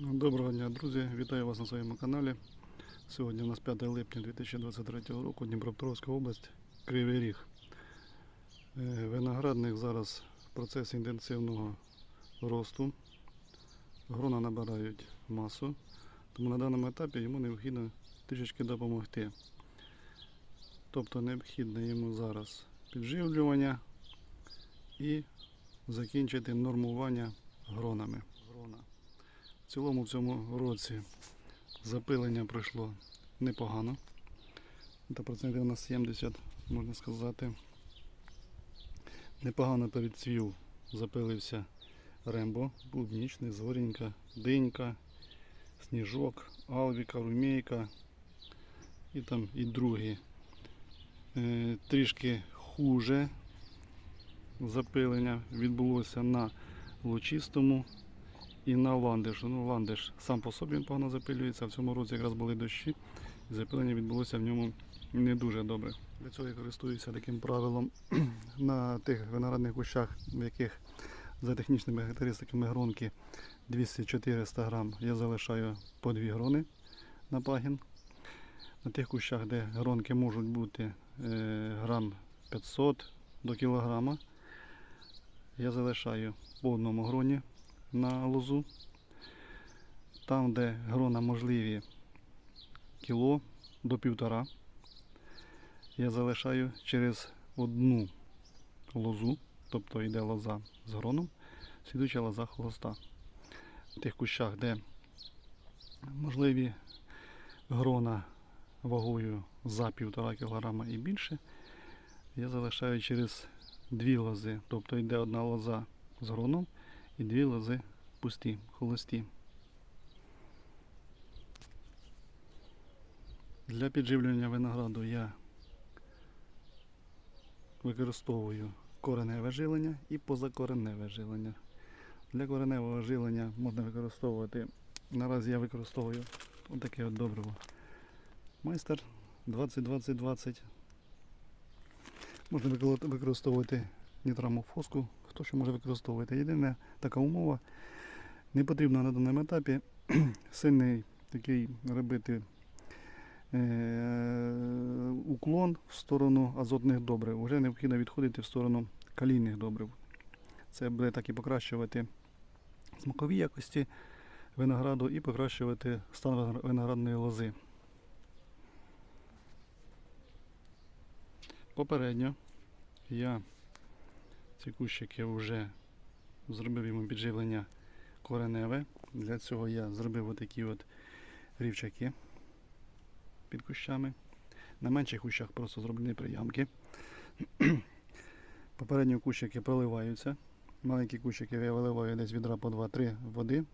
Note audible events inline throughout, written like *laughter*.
Доброго дня, друзі! Вітаю вас на своєму каналі. Сьогодні у нас 5 липня 2023 року, Дніпропетровська область, Кривий Ріг. Е, Виноградник зараз в процесі інтенсивного росту. Грона набирають масу, тому на даному етапі йому необхідно трішечки допомогти. Тобто необхідне йому зараз підживлювання і закінчити нормування гронами. В цілому в цьому році запилення пройшло непогано. Та процентів на 70, можна сказати. Непогано передцвів запилився рембо, клубнічний, зорінька, динька, сніжок, алвіка, румейка і там і другі. Е, трішки хуже запилення відбулося на лучистому і на ландишу. Ну, ландиш сам по собі він погано запилюється. В цьому році якраз були дощі, і запилення відбулося в ньому не дуже добре. Для цього я користуюся таким правилом *clears throat* на тих виноградних кущах, в яких за технічними характеристиками гронки 200-400 грам я залишаю по 2 грони на пагін. На тих кущах, де гронки можуть бути е, грам 500 до кілограма, я залишаю по одному гроні на лозу. Там, де грона можливі кіло до півтора, я залишаю через одну лозу, тобто йде лоза з гроном, слідуюча лоза холоста. В тих кущах, де можливі грона вагою за півтора кілограма і більше, я залишаю через дві лози, тобто йде одна лоза з гроном і дві лози пусті, холості. Для підживлення винограду я використовую кореневе жилення і позакореневе жилення. Для кореневого жилення можна використовувати, наразі я використовую отаке от добриво. Майстер 20-20-20. Можна використовувати нітрамофоску, хто що може використовувати. Єдина така умова, не потрібно на даному етапі *clears throat* сильний такий робити е, уклон в сторону азотних добрив. Вже необхідно відходити в сторону калійних добрив. Це буде так і покращувати смакові якості винограду і покращувати стан виноградної лози. Попередньо я ці кущики вже зробив йому підживлення кореневе. Для цього я зробив отакі от рівчаки під кущами. На менших кущах просто зроблені приямки. *clears throat* Попередньо кущики проливаються. Маленькі кущики я виливаю десь відра по 2-3 води,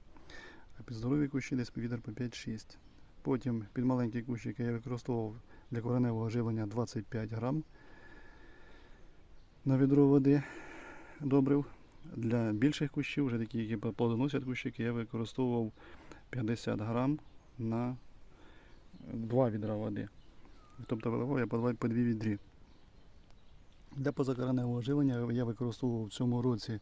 а під здорові кущі десь відер по 5-6. Потім під маленькі кущики я використовував для кореневого живлення 25 грам на відро води добрив. Для більших кущів, вже такі, які плодоносять кущики, я використовував 50 грам на 2 відра води. Тобто виливав я по 2 по 2 відрі. Для позакореневого живлення я використовував в цьому році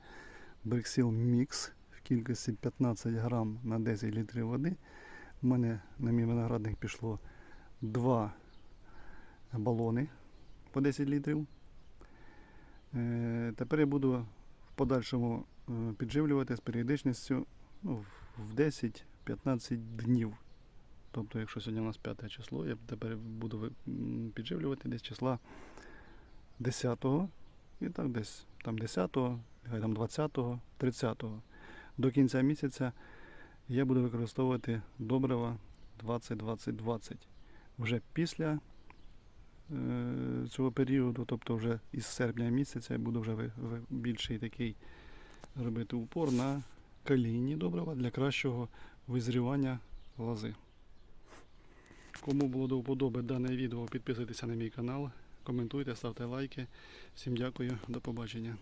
Брексіл Мікс в кількості 15 грам на 10 літрів води. У мене на мій виноградник пішло 2 балони по 10 літрів. Е, Тепер я буду в подальшому е, підживлювати з періодичністю ну, в 10-15 днів. Тобто, якщо сьогодні у нас 5 число, я тепер буду підживлювати десь числа 10-го і так десь там 10-го, нехай там 20-го, 30-го. До кінця місяця я буду використовувати добрива 20-20-20. Вже після цього періоду, тобто вже із серпня місяця, я буду вже більший такий робити упор на калійні добрива для кращого визрівання лози. Кому було до вподоби дане відео, підписуйтеся на мій канал, коментуйте, ставте лайки. Всім дякую, до побачення.